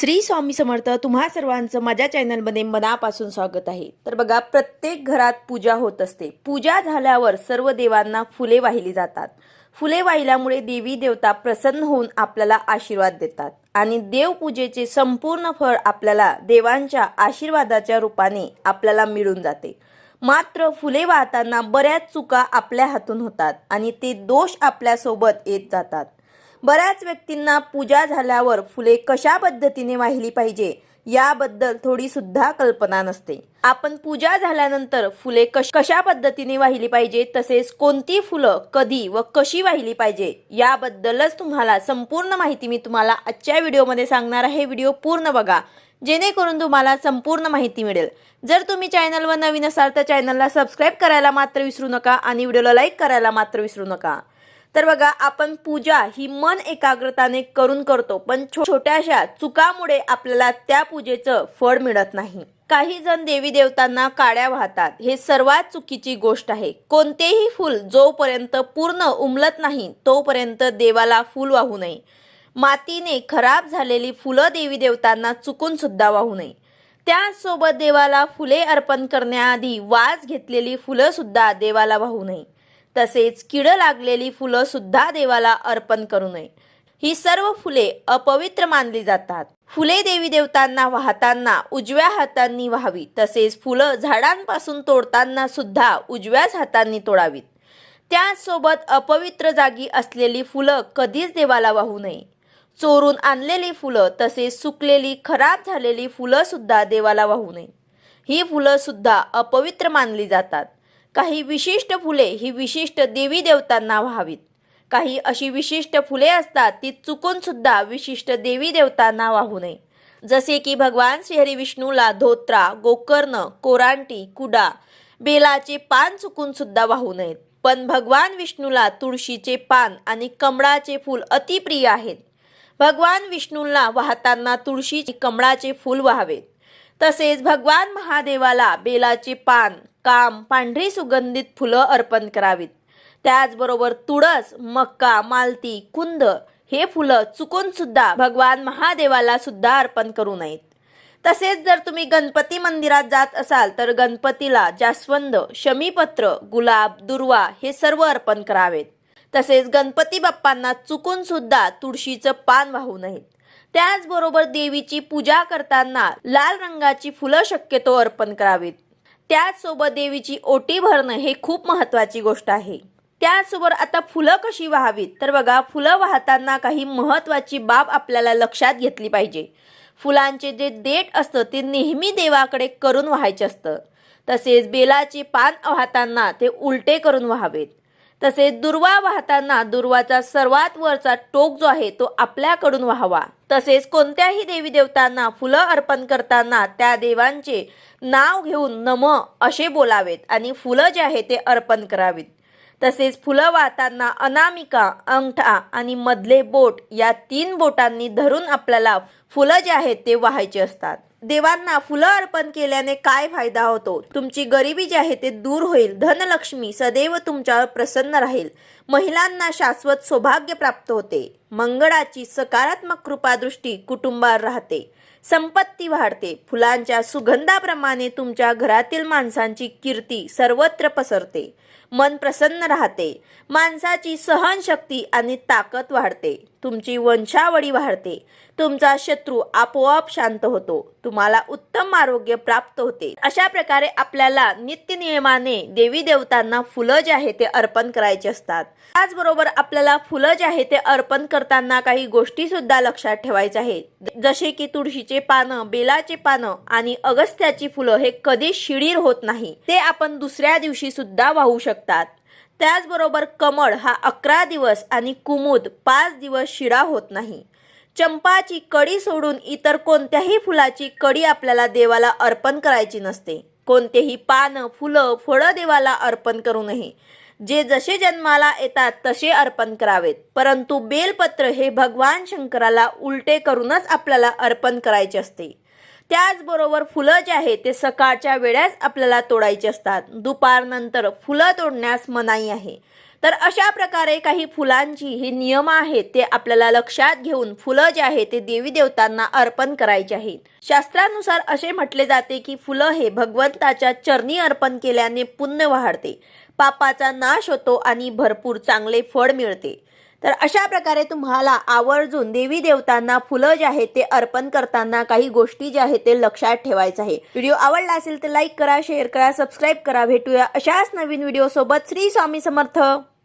श्री स्वामी समर्थ तुम्हा सर्वांचं माझ्या चॅनलमध्ये मनापासून स्वागत आहे. तर बघा प्रत्येक घरात पूजा होत असते. पूजा झाल्यावर सर्व देवांना फुले वाहिली जातात. फुले वाहिल्यामुळे देवी देवता प्रसन्न होऊन आपल्याला आशीर्वाद देतात. आणि देवपूजेचे संपूर्ण फळ आपल्याला देवांच्या आशीर्वादाच्या रूपाने आपल्याला मिळून जाते. मात्र फुले वाहताना बऱ्याच चुका आपल्या हातून होतात आणि ते दोष आपल्यासोबत येत जातात. बऱ्याच व्यक्तींना पूजा झाल्यावर फुले कशा पद्धतीने वाहिली पाहिजे याबद्दल थोडी सुद्धा कल्पना नसते. आपण पूजा झाल्यानंतर फुले कश कशा पद्धतीने वाहिली पाहिजे तसेच कोणती फुलं कधी व कशी वाहिली पाहिजे याबद्दलच तुम्हाला संपूर्ण माहिती मी तुम्हाला आजच्या व्हिडिओमध्ये सांगणार आहे. व्हिडिओ पूर्ण बघा. जेणेकरून तुम्हाला संपूर्ण माहिती मिळेल. जर तुम्ही चॅनलवर नवीन असाल तर चॅनलला सबस्क्राईब करायला मात्र विसरू नका आणि व्हिडिओला लाईक करायला मात्र विसरू नका. तर बघा आपण पूजा ही मन एकाग्रताने करून करतो पण छोट्याशा चुकामुळे आपल्याला त्या पूजेचं फळ मिळत नाही. काही जण देवी देवतांना काड्या वाहतात. हे सर्वात चुकीची गोष्ट आहे. कोणतेही फूल जोपर्यंत पूर्ण उमलत नाही तोपर्यंत देवाला फूल वाहू नये. मातीने खराब झालेली फुलं देवी देवतांना चुकून सुद्धा वाहू नये. त्याचसोबत देवाला फुले अर्पण करण्याआधी वास घेतलेली फुलं सुद्धा देवाला वाहू नये. तसेच किड लागलेली फुलं सुद्धा देवाला अर्पण करू नये. ही सर्व फुले अपवित्र मानली जातात. फुले देवी देवतांना वाहताना उजव्या हातांनी व्हावी तसेच फुलं झाडांपासून तोडताना सुद्धा उजव्याच हातांनी तोडावीत. त्यासोबत अपवित्र जागी असलेली फुलं कधीच देवाला वाहू नये. चोरून आणलेली फुलं तसेच सुकलेली खराब झालेली फुलं सुद्धा देवाला वाहू नये. ही फुलं सुद्धा अपवित्र मानली जातात. काही विशिष्ट फुले ही विशिष्ट देवी देवतांना व्हावीत. काही अशी विशिष्ट फुले असतात ती चुकून सुद्धा विशिष्ट देवी देवतांना वाहू नये. जसे की भगवान श्रीहरी विष्णूला धोत्रा गोकर्ण कोरांटी कुडा बेलाचे पान चुकून सुद्धा वाहू नयेत. पण भगवान विष्णूला तुळशीचे पान आणि कमळाचे फूल अतिप्रिय आहेत. भगवान विष्णूंना वाहताना तुळशीचे कमळाचे फूल वाहावेत. तसेच भगवान महादेवाला बेलाची पान काम पांढरी सुगंधित फुलं अर्पण करावीत. त्याचबरोबर तुळस मक्का मालती कुंद हे फुलं चुकून सुद्धा भगवान महादेवाला सुद्धा अर्पण करू नयेत. तसेच जर तुम्ही गणपती मंदिरात जात असाल तर गणपतीला जास्वंद शमीपत्र गुलाब दुर्वा हे सर्व अर्पण करावेत. तसेच गणपती बाप्पांना चुकून सुद्धा तुळशीचं पान वाहू नयेत. त्याचबरोबर देवीची पूजा करताना लाल रंगाची फुलं शक्यतो अर्पण करावीत. त्याचसोबत देवीची ओटी भरणं हे खूप महत्त्वाची गोष्ट आहे. त्याचसोबत आता फुलं कशी वाहावीत? तर बघा फुलं वाहताना काही महत्त्वाची बाब आपल्याला लक्षात घेतली पाहिजे. फुलांचे जे देठ असतं ते नेहमी देवाकडे करून व्हायचे असतं. तसेच बेलाचे पान वाहताना ते उलटे करून व्हावेत. तसेच दुर्वा वाहताना दुर्वाचा सर्वात वरचा टोक जो आहे तो आपल्याकडून व्हावा. तसेच कोणत्याही देवी देवतांना फुलं अर्पण करताना त्या देवांचे नाव घेऊन नम असे बोलावेत आणि फुलं जे आहे ते अर्पण करावीत. तसेच फुलं वाहताना अनामिका अंगठा आणि मधले बोट या तीन बोटांनी धरून आपल्याला फुलं जे आहेत ते वाहायचे असतात. देवांना फुलं अर्पण केल्याने काय फायदा होतो? तुमची गरिबी जी आहे ते दूर होईल. धनलक्ष्मी सदैव तुमच्यावर प्रसन्न राहील. महिलांना शाश्वत सौभाग्य प्राप्त होते. मंगळाची सकारात्मक कृपादृष्टी कुटुंबावर राहते. संपत्ती वाढते. फुलांच्या सुगंधाप्रमाणे तुमच्या घरातील माणसांची कीर्ती सर्वत्र पसरते. मन प्रसन्न राहते. माणसाची सहनशक्ती आणि ताकद वाढते. तुमची वंशावळी वाढते. तुमचा शत्रू आपोआप शांत होतो. तुम तुम्हाला उत्तम आरोग्य प्राप्त होते. अशा प्रकारे आपल्याला नित्य नियमाने देवी देवतांना फुलं जे आहे ते अर्पण करायचे असतात. त्याचबरोबर आपल्याला फुलं जे आहे ते अर्पण करताना काही गोष्टी सुद्धा लक्षात ठेवायच्या आहेत. जसे की तुळशीचे पानं बेलाचे पानं आणि अगस्त्याची फुलं हे कधी शिडीर होत नाही. ते आपण दुसऱ्या दिवशी सुद्धा वाहू शकतात. त्याचबरोबर कमळ हा अकरा दिवस आणि कुमुद पाच दिवस शिडा होत नाही. चंपाची कडी सोडून इतर कोणत्याही फुलाची कडी आपल्याला देवाला अर्पण करायची नसते. कोणतेही पानं फुलं फळं देवाला अर्पण करू नये. जे जसे जन्माला येतात तसे अर्पण करावेत. परंतु बेलपत्र हे भगवान शंकराला उलटे करूनच आपल्याला अर्पण करायचे असते. त्याचबरोबर फुलं जे आहे ते सकाळच्या वेळेस आपल्याला तोडायचे असतात. दुपारनंतर फुलं तोडण्यास मनाई आहे. तर अशा प्रकारे काही फुलांची ही नियम आहेत ते आपल्याला लक्षात घेऊन फुलं जे आहे ते देवी देवतांना अर्पण करायचे आहेत. शास्त्रानुसार असे म्हटले जाते की फुलं हे भगवंताच्या चरणी अर्पण केल्याने पुण्य वाढते. पापाचा नाश होतो आणि भरपूर चांगले फळ मिळते. तर अशा प्रकारे तुम्हाला आवर्जून देवी देवतांना फुलं जे आहेत ते अर्पण करताना काही गोष्टी ज्या आहेत ते लक्षात ठेवायचं आहे. व्हिडिओ आवडला असेल तर लाईक करा शेअर करा सबस्क्राईब करा. भेटूया अशाच नवीन व्हिडिओ सोबत. श्री स्वामी समर्थ.